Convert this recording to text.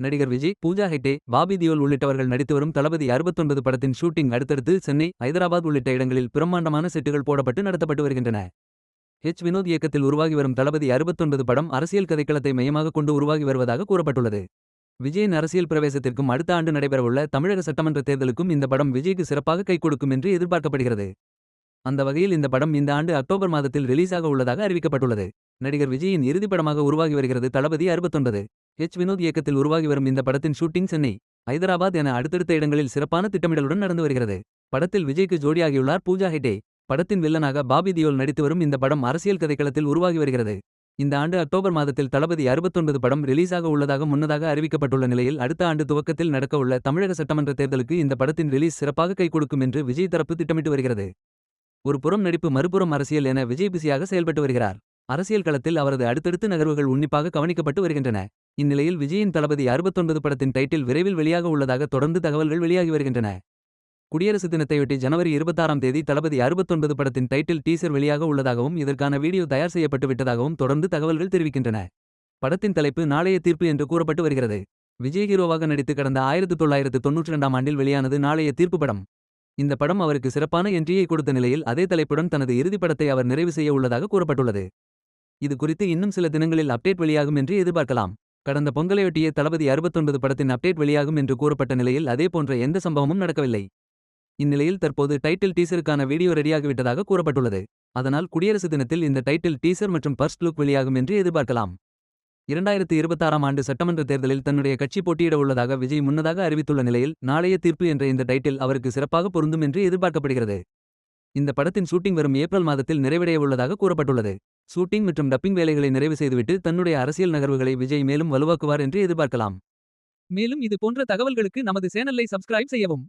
நடிகர் விஜய் பூஜா ஹெட்டே பாபி தியோல் உள்ளிட்டவர்கள் நடித்து வரும் தளபதி 69 படத்தின் ஷூட்டிங் அடுத்தடுத்து சென்னை ஐதராபாத் உள்ளிட்ட இடங்களில் பிரம்மாண்டமான செட்டுகள் போடப்பட்டு நடத்தப்பட்டு வருகின்றன. ஹெச் வினோத் இயக்கத்தில் உருவாகி வரும் தளபதி 69 படம் அரசியல் கதைக்களத்தை மையமாக கொண்டு உருவாகி வருவதாக கூறப்பட்டுள்ளது. விஜயின் அரசியல் பிரவேசத்திற்கும் அடுத்த ஆண்டு நடைபெறவுள்ள தமிழக சட்டமன்ற தேர்தலுக்கும் இந்த படம் விஜய்க்கு சிறப்பாக கை கொடுக்கும் என்று எதிர்பார்க்கப்படுகிறது. அந்த வகையில் இந்த படம் இந்த ஆண்டு அக்டோபர் மாதத்தில் ரிலீஸாக உள்ளதாக அறிவிக்கப்பட்டுள்ளது. நடிகர் விஜயின் இறுதிப்படமாக உருவாகி வருகிறது தளபதி 69 ஹெச் வினோத் இயக்கத்தில் உருவாகி வரும் இந்த படத்தின் ஷூட்டிங் சென்னை ஐதராபாத் என அடுத்தடுத்த இடங்களில் சிறப்பான திட்டமிடலுடன் நடந்து வருகிறது. படத்தில் விஜய்க்கு ஜோடியாகியுள்ளார் பூஜா ஹெட்டே. படத்தின் வில்லனாக பாபி தியோல் நடித்து வரும் இந்த படம் அரசியல் கதைக்களத்தில் உருவாகி வருகிறது. இந்த ஆண்டு அக்டோபர் மாதத்தில் தளபதி 69 படம் ரிலீஸாக உள்ளதாக முன்னதாக அறிவிக்கப்பட்டுள்ள நிலையில் அடுத்த ஆண்டு துவக்கத்தில் நடக்கவுள்ள தமிழக சட்டமன்ற தேர்தலுக்கு இந்த படத்தின் ரிலீஸ் சிறப்பாக கை கொடுக்கும் என்று விஜய் தரப்பு திட்டமிட்டு வருகிறது. ஒரு புறம் நடிப்பு மறுபுறம் அரசியல் என விஜய் பிசியாக செயல்பட்டு வருகிறார். அரசியல் களத்தில் அவரது அடுத்தடுத்து நகர்வுகள் உன்னிப்பாக கவனிக்கப்பட்டு வருகின்றன. இந்நிலையில் விஜயின் தளபதி 69 படத்தின் டைட்டில் விரைவில் வெளியாக உள்ளதாக தொடர்ந்து தகவல்கள் வெளியாகி வருகின்றன. குடியரசு தினத்தையொட்டி ஜனவரி 26ஆம் தேதி தளபதி 69 படத்தின் டைட்டில் டீசர் வெளியாக உள்ளதாகவும் இதற்கான வீடியோ தயார் செய்யப்பட்டு விட்டதாகவும் தொடர்ந்து தகவல்கள் தெரிவிக்கின்றன. படத்தின் தலைப்பு நாளைய தீர்ப்பு என்று கூறப்பட்டு வருகிறது. விஜய் ஹீரோவாக நடித்து கடந்த ஆயிரத்து தொள்ளாயிரத்து தொன்னூற்றி இரண்டாம் ஆண்டில் வெளியானது நாளைய தீர்ப்பு படம். இந்த படம் அவருக்கு சிறப்பான என்ட்ரியை கொடுத்த நிலையில் அதே தலைப்புடன் தனது இறுதி படத்தை அவர் நிறைவு செய்ய உள்ளதாக கூறப்பட்டுள்ளது. இது குறித்து இன்னும் சில தினங்களில் அப்டேட் வெளியாகும் என்று எதிர்பார்க்கலாம். கடந்த பொங்கலையொட்டிய தளபதி 69 படத்தின் அப்டேட் வெளியாகும் என்று கூறப்பட்ட நிலையில் அதே போன்ற எந்த சம்பவமும் நடக்கவில்லை. இந்நிலையில் தற்போது டைட்டில் டீசருக்கான வீடியோ ரெடியாகிவிட்டதாக கூறப்பட்டுள்ளது. அதனால் குடியரசு தினத்தில் இந்த டைட்டில் டீசர் மற்றும் ஃபர்ஸ்ட் லுக் வெளியாகும் என்று எதிர்பார்க்கலாம். இரண்டாயிரத்து இருபத்தாறாம் ஆண்டு சட்டமன்ற தேர்தலில் தன்னுடைய கட்சி போட்டியிட உள்ளதாக விஜய் முன்னதாக அறிவித்துள்ள நிலையில் நாளைய தீர்ப்பு என்ற இந்த டைட்டில் அவருக்கு சிறப்பாக பொருந்தும் என்று எதிர்பார்க்கப்படுகிறது. இந்த படத்தின் ஷூட்டிங் வரும் ஏப்ரல் மாதத்தில் நிறைவடைய உள்ளதாக கூறப்பட்டுள்ளது. ஷூட்டிங் மற்றும் டப்பிங் வேலைகளை நிறைவு செய்துவிட்டு தன்னுடைய அரசியல் நகர்வுகளை விஜய் மேலும் வலுவாக்குவார் என்று எதிர்பார்க்கலாம். மேலும் இது போன்ற தகவல்களுக்கு நமது சேனலை சப்ஸ்கிரைப் செய்யவும்.